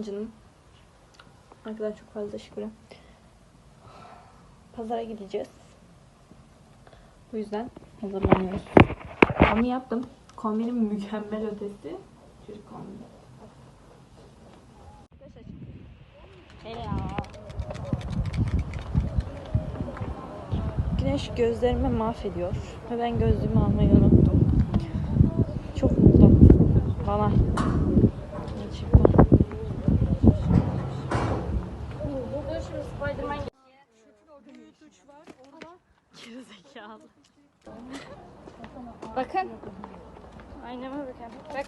amcanın. Ne kadar çok fazla şükür. Pazara gideceğiz. Bu yüzden hazırlanıyoruz. Onu yaptım. Kombinim mükemmel ötesi. Çocuk kombini. Güneş gözlerimi mahvediyor. Ve ben gözlüğümü almayı unuttum. Çok mutlu. Bana. Gerçekten. Burada şimdi Spiderman Gerizekalı. Bakın. Aynama bakın. Bak.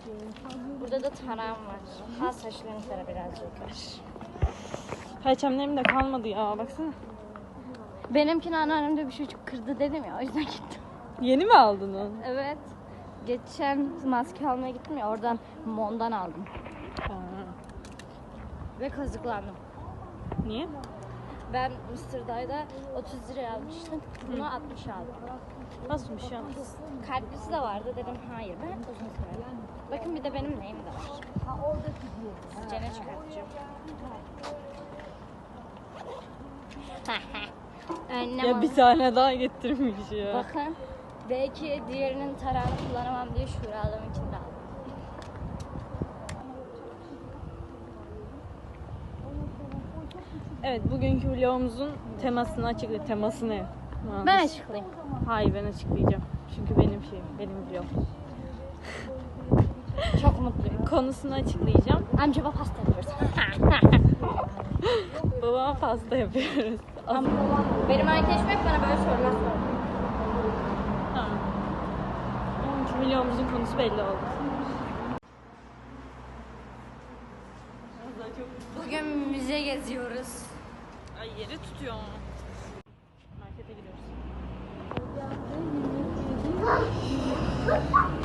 Burada da tarağım var. Al saçlarını tara birazcık. Perçemlerim de kalmadı ya baksana. Benimkini anneannemde bir çocuk kırdı dedim ya o yüzden gittim. Yeni mi aldın onu? Evet. Geçen maske almaya gittim ya oradan Mon'dan aldım. Ha. Ve kazıklandım. Niye? Ben Mr. Day'da 30 liraya almıştım. Bunu 60 aldım. Nasıl bir şey yapmışsın? Kalplisi de vardı dedim hayır ben uzun severim. Bakın bir de benim neyim de var. Cene çıkartacağım. Annem Ya bir tane daha getirmiş ya. Bakın belki diğerinin tarağını kullanamam diye Şura adamınkini de aldım. Evet bugünkü vlogumuzun temasını açıklayayım. Teması ne? Ben açıklayayım. Hayır ben açıklayacağım. Çünkü benim şeyim, benim vlog. Çok mutluyum. Konusunu açıklayacağım. Amcama pasta yapıyoruz. Babama pasta yapıyoruz. Ama Benim arkadaşım hep bana böyle sorular soruyor. Tamam. Bugünkü vlogumuzun konusu belli oldu. Bugün müze geziyoruz. Yeri tutuyor. Markete gidiyoruz.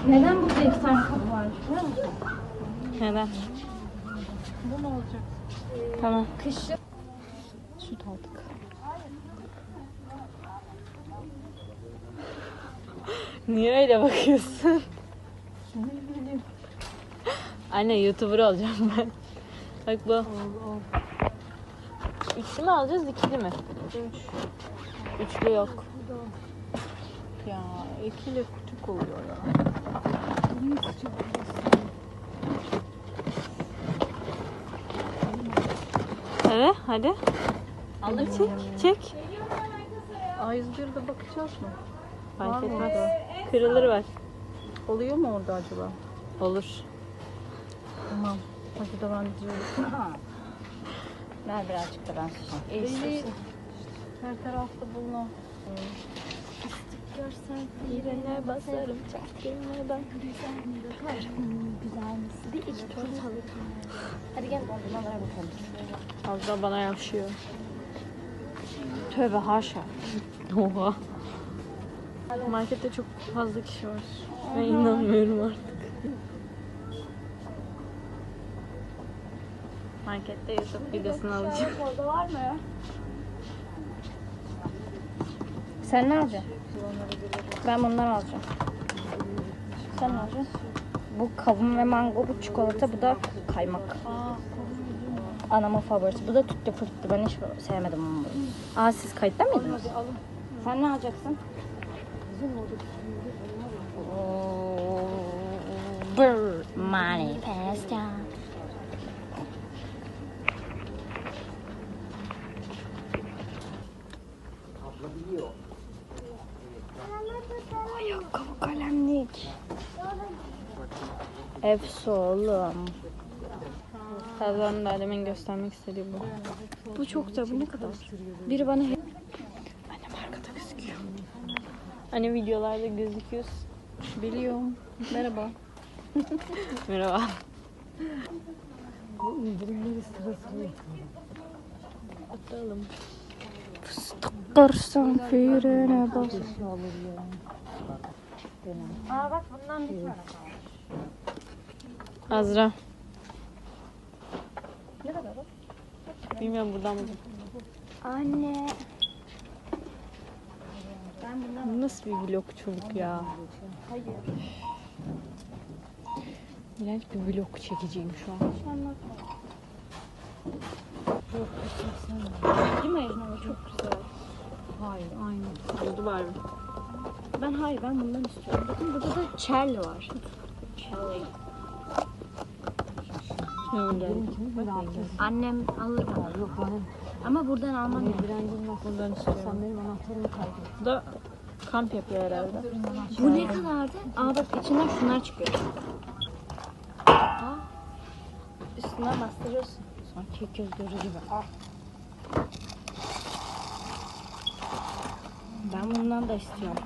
Neden burada iki tane kapı var? Neden? Bu ne olacak? Tamam. Kışın Süt aldık. Niye öyle bakıyorsun? Anne YouTuber olacağım ben. Bak bu. Üçlü mü alacağız, ikili mi? Üç. Üçlü yok. Ya ikili küçük oluyor ya. Evet, hadi. Hadi çek, çek. A101'de bakacağız mı? Fark etmez. Kırılır var. Oluyor mu orada acaba? Olur. Tamam. Hadi devam ediyoruz. Ver birazcık da ben susayım. Beni her tarafta bulunan Görsen Birine basarım çaktırmadan. bir iki tur çalır. Hadi gel dondurmalara bakalım. Azra bana yaşıyor. Tövbe haşa. Oha. Markette çok fazla kişi var. Ben inanmıyorum artık. Markette YouTube videosunu alacağım. Orada var mı? Sen ne alacaksın? Ben bunları alacağım. Sen ne alacaksın? Bu kavun ve mango, bu çikolata, bu da kaymak. Anamın favorisi. Bu da tutti frutti. Ben hiç sevmedim onu. Aa siz kayıtta mıydınız? Sen ne alacaksın? Bird manifesto. Ayakkabı kalemlik. Efso oğlum. Azra'nın da demin göstermek istediği bu. Bu çok da bu ne kadar? Biri bana hep Annem arkada gözüküyor. Hani videolarda gözüküyoruz. biliyorum. Merhaba. Merhaba. Bu indirimleri sırasında Atalım. Kırsın frene bas. Ya. Aa bak bundan bir tane. Azra. Ne kadar o? Bilmiyorum buradan mı? Anne. Ben bundan Bu Nasıl bir vlogçuluk ya? hayır. İğrenç bir vlog çekeceğim şu an. Anlatma. Değil mi Ejna? Çok güzel. Hayır aynı. Oldu Barbie. Ben hayır ben bundan istiyorum. Bakın burada da Cherry var. Alacağız. Annem alır bana. Yok bana. Ama buradan almam var. Buradan istiyorum. Sen benim anahtarımı. Bu da kamp yapıyor herhalde. Bu ne kadardı? Aa bak içinden şunlar çıkıyor. Üstünden bastırıyorsun. Sanki gözü gibi. Ah. Ben bundan da istiyorum.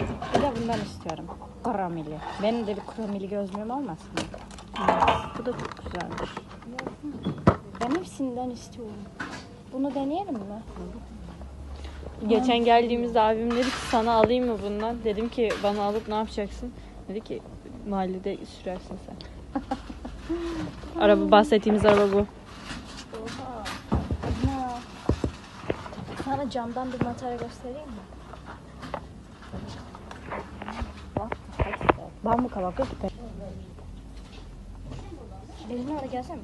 Bir de bundan istiyorum. Karameli. Benim de bir karameli gözlüğüm olmasın mı? Bu da çok güzelmiş. Ben hepsinden istiyorum. Bunu deneyelim mi? Geçen geldiğimizde abim dedi ki sana alayım mı bundan? Dedim ki bana alıp ne yapacaksın? Dedi ki mahallede sürersin sen. araba bahsettiğimiz araba bu. Oha. Ana. Sana camdan bir materyal göstereyim mi? Ben bu kabak yok. Benimle oraya gelsene.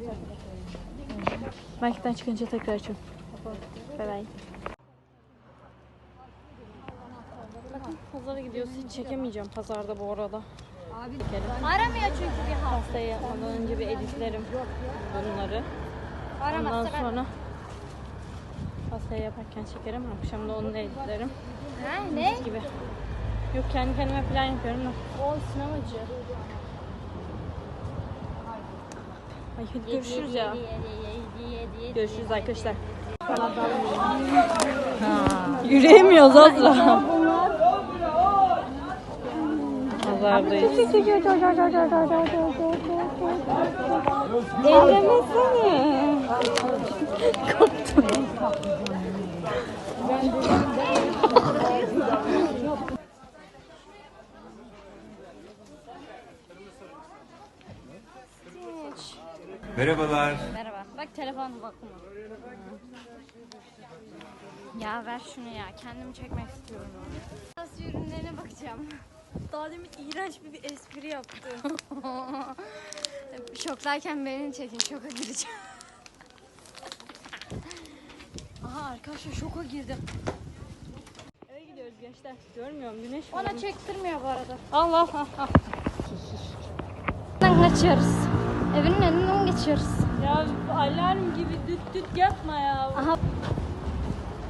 Marketten çıkınca tekrar açıyorum. Bay bay. Bakın pazara gidiyoruz. Hiç çekemeyeceğim pazarda bu arada. Abi Aramıyor çünkü bir hal. Pastayı yapmadan önce bir editlerim bunları. Ondan Aramazsa ben... sonra pastayı yaparken çekerim. Akşam da onu editlerim Ha, ne? gibi. Yok kendi kendime plan yapıyorum da. O sinemacı. Ay hadi görüşürüz ya. Görüşürüz arkadaşlar. Yürüyemiyoruz Azra. Pazardayız. Ellemesene. Merhabalar. Merhaba. Bak telefon bakma. Ya ver şunu ya. Kendimi çekmek istiyorum. Nasıl ürünlerine bakacağım. Daha demin iğrenç bir espri yaptı. Şoktayken beni çekin. Şoka gireceğim. Aha arkadaşlar şoka girdim. Eve gidiyoruz gençler. Görmüyorum güneş var. Ona çektirmiyor bu arada. Allah Allah. Kaçıyoruz. Evinin önünden geçiyoruz. Ya alarm gibi düt düt yapma ya. Aha.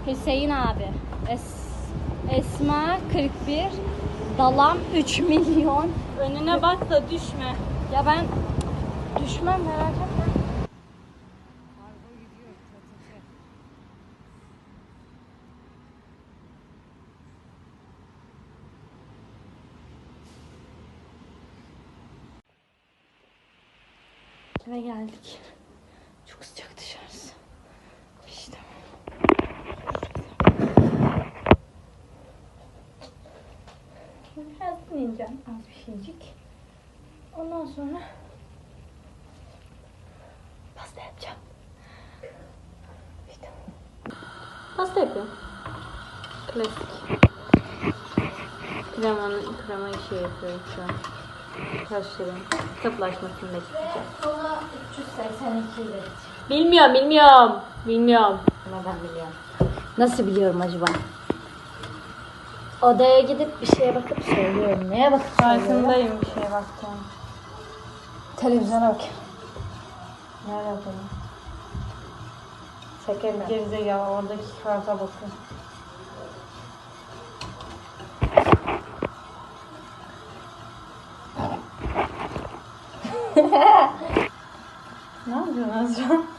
Hüseyin abi. Es Esma 41. Dalam 3 milyon. Önüne bak da düşme. Ya ben düşmem merak etme. Eve geldik. Çok sıcak dışarısı. İşte. Biraz dinleyeceğim. Az bir şeycik. Ondan sonra pasta yapacağım. İşte. Pasta yapıyorum. Klasik. Kremanın, krema işi yapıyorum şu an. Taşlarım. Katılaşmasını bekleyeceğim. Kola 382 lira. Bilmiyorum, bilmiyorum. Bilmiyorum. Neden biliyorum? Nasıl biliyorum acaba? Odaya gidip bir şeye bakıp söylüyorum. Neye bakıp söylüyorum? Farkındayım bir şeye bakacağım. Televizyona bak. Nerede bakalım? Şeker gerizekalı oradaki karta bakın. ne yapıyorsun Azra?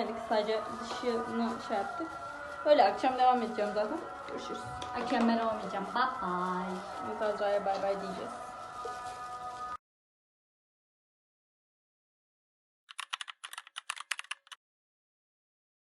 Süslemedik. Sadece dışını şey yaptık. Öyle akşam devam edeceğim zaten. Görüşürüz. Akşam ben olmayacağım. Bye bye. Evet Azra'ya bay bay diyeceğiz.